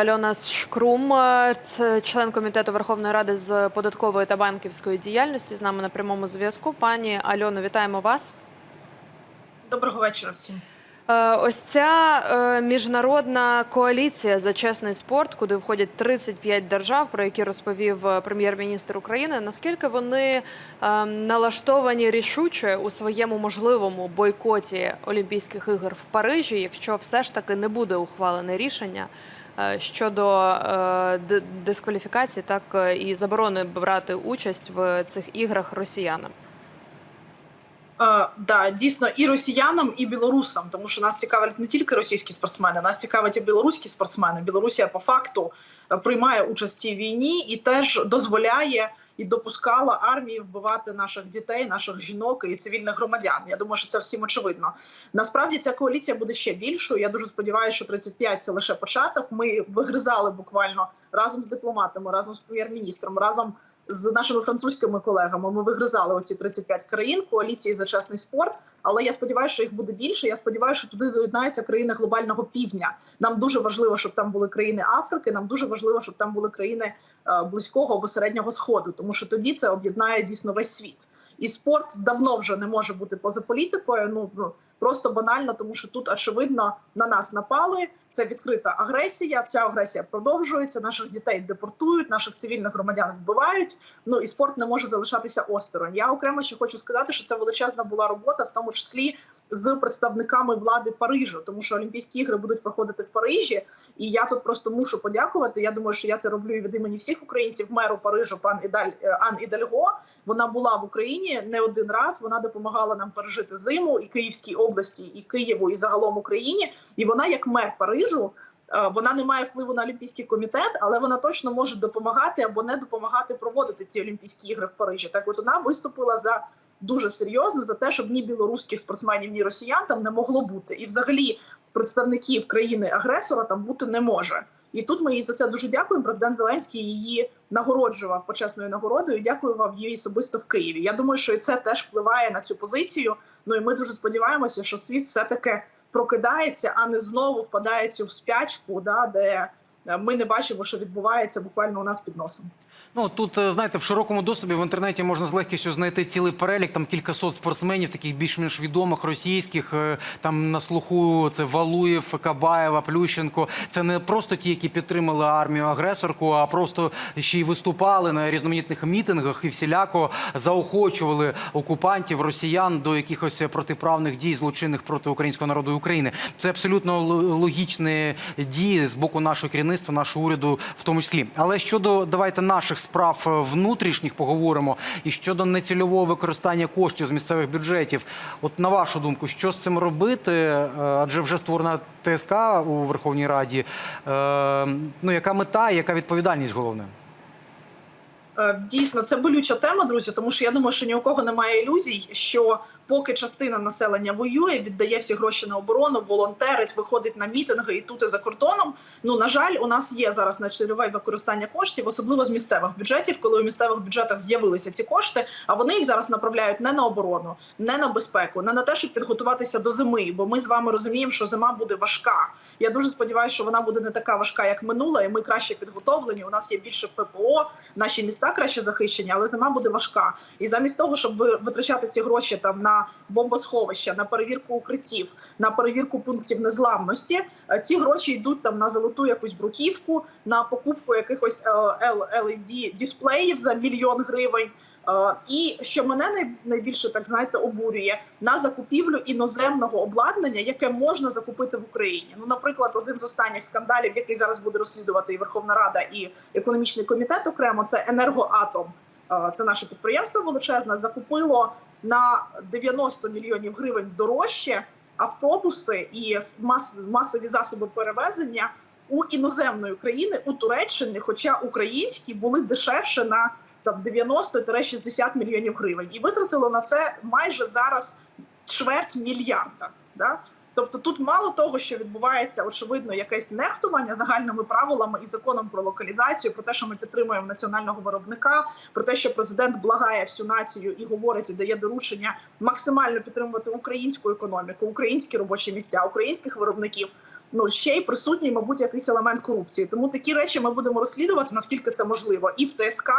Альона Шкрум, е, член комітету Верховної Ради з податкової та банківської діяльності. З нами на прямому зв'язку. Пані Альоно, вітаємо вас. Доброго вечора всім. Е, Ось ця е, міжнародна коаліція за чесний спорт, куди входять 35 держав, про які розповів е, прем'єр-міністр України. Наскільки вони налаштовані рішуче у своєму можливому бойкоті Олімпійських ігор в Парижі, якщо все ж таки не буде ухвалене рішення щодо дискваліфікації, так і заборони брати участь в цих іграх росіянам? Да, дійсно, і росіянам, і білорусам, тому що нас цікавлять не тільки російські спортсмени, нас цікавлять і білоруські спортсмени. Білорусія по факту е, приймає участь в цій війні і теж дозволяє і допускала армії вбивати наших дітей, наших жінок і цивільних громадян. Я думаю, що це всім очевидно. Насправді ця коаліція буде ще більшою. Я дуже сподіваюся, що 35 – це лише початок. Ми вигризали буквально разом з дипломатами, разом з прем'єр-міністром, разом з нашими французькими колегами. Ми вигризали оці 35 країн коаліції за чесний спорт. Але я сподіваюся, що їх буде більше. Я сподіваюся, що туди доєднаються країни глобального півдня. Нам дуже важливо, щоб там були країни Африки. Нам дуже важливо, щоб там були країни е, близького або середнього сходу, тому що тоді це об'єднає дійсно весь світ. І спорт давно вже не може бути поза політикою. Ну ну, просто банально, тому що тут очевидно на нас напали. Це відкрита агресія. Ця агресія продовжується. Наших дітей депортують, наших цивільних громадян вбивають. Ну і спорт не може залишатися осторонь. Я окремо ще хочу сказати, що це величезна була робота, в тому числі з представниками влади Парижу, тому що Олімпійські ігри будуть проходити в Парижі. І я тут просто мушу подякувати. Я думаю, що я це роблю і від імені всіх українців. Меру Парижу, пан Ідаль е, Ан Ідальго. Вона була в Україні не один раз. Вона допомагала нам пережити зиму і Київській області, і Києву, і загалом Україні. І вона, як мер Парижу, е, вона не має впливу на Олімпійський комітет, але вона точно може допомагати або не допомагати проводити ці Олімпійські ігри в Парижі. Так, от вона виступила за дуже серйозно за те, щоб ні білоруських спортсменів, ні росіян там не могло бути, і взагалі представників країни-агресора там бути не може. І тут ми їй за це дуже дякуємо. Президент Зеленський її нагороджував почесною нагородою. Дякував їй особисто в Києві. Я думаю, що і це теж впливає на цю позицію. Ну і ми дуже сподіваємося, що світ все таки прокидається, а не знову впадає цю в спячку, да де е, ми не бачимо, що відбувається буквально у нас під носом. Ну тут е, знаєте, в широкому доступі в інтернеті можна з легкістю знайти цілий перелік там кількасот спортсменів, таких більш-менш відомих російських. е, Там на слуху це Валуєв, Кабаєва, Плющенко. Це не просто ті, які підтримали армію агресорку, а просто ще й виступали на різноманітних мітингах і всіляко заохочували окупантів, росіян до якихось протиправних дій, злочинних проти українського народу і України. Це абсолютно логічні дії з боку нашого керівництва, нашого уряду, в тому числі. Але щодо давайте наших справ е, внутрішніх поговоримо і щодо нецільового використання коштів з місцевих бюджетів. От на вашу думку, що з цим робити? Е, Адже вже створена ТСК у Верховній Раді. Е, Ну яка мета, і яка відповідальність головне? Дійсно, це болюча тема, друзі, тому що я думаю, що ні у кого немає ілюзій, що поки частина населення воює, віддає всі гроші на оборону, волонтерить, виходить на мітинги і тут і за кордоном. Ну на жаль, у нас є зараз нецільове використання коштів, особливо з місцевих бюджетів, коли у місцевих бюджетах з'явилися ці кошти. А вони їх зараз направляють не на оборону, не на безпеку, не на те, щоб підготуватися до зими. Бо ми з вами розуміємо, що зима буде важка. Я дуже сподіваюся, що вона буде не така важка, як минула, і ми краще підготовлені. У нас є більше ППО, наші міста краще захищені, але зима буде важка. І замість того, щоб ви- витрачати ці гроші там на бомбосховища, на перевірку укриттів, на перевірку пунктів незламності, е, ці гроші йдуть там на золоту якусь бруківку, на покупку якихось е, led дисплеїв за мільйон гривень. Е, І що мене найбільше так знаєте обурює на закупівлю іноземного обладнання, яке можна закупити в Україні. Ну, наприклад, один з останніх скандалів, який зараз буде розслідувати і Верховна Рада, і економічний комітет окремо, це енергоатом. Е, Це наше підприємство величезне. Закупило на 90 мільйонів гривень дорожче автобуси і масові засоби перевезення у іноземної країни у Туреччині, хоча українські були дешевше на там 90-60 мільйонів гривень, і витратило на це майже зараз чверть мільярда. Да? Тобто тут мало того, що відбувається очевидно якесь нехтування загальними правилами і законом про локалізацію, про те, що ми підтримуємо національного виробника, про те, що президент благає всю націю і говорить і дає доручення максимально підтримувати українську економіку, українські робочі місця, українських виробників. Ну ще й присутній, мабуть, якийсь елемент корупції. Тому такі речі ми будемо розслідувати, наскільки це можливо, і в ТСК,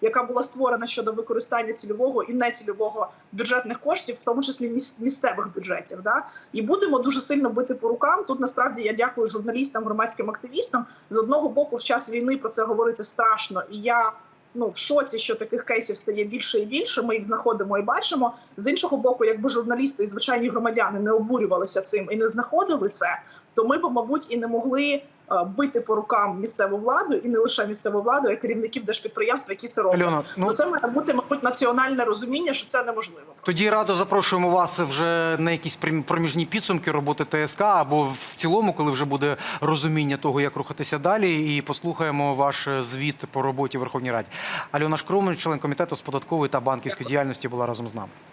яка була створена щодо використання цільового і нецільового бюджетних коштів, в тому числі міс- місцевих бюджетів. Да? І будемо дуже сильно бити по рукам. Тут насправді я дякую журналістам, громадським активістам. З одного боку, в час війни про це говорити страшно, і я. Ну, в шоці, що таких кейсів стає більше і більше. Ми їх знаходимо і бачимо. З іншого боку, якби журналісти і звичайні громадяни не обурювалися цим і не знаходили це, то ми б, мабуть, і не могли е, бити по рукам місцеву владу, і не лише місцеву владу, а й керівників держпідприємств, які це роблять. Альона, ну Ну, це має бути, мабуть, національне розуміння, що це неможливо. тоді радо запрошуємо вас вже на якісь проміжні підсумки роботи ТСК або в цілому, коли вже буде розуміння того, як рухатися далі, і послухаємо ваш е, звіт по роботі в Верховній Раді. Альона Шкрумин, член комітету з податкової та банківської діяльності, була разом з нами.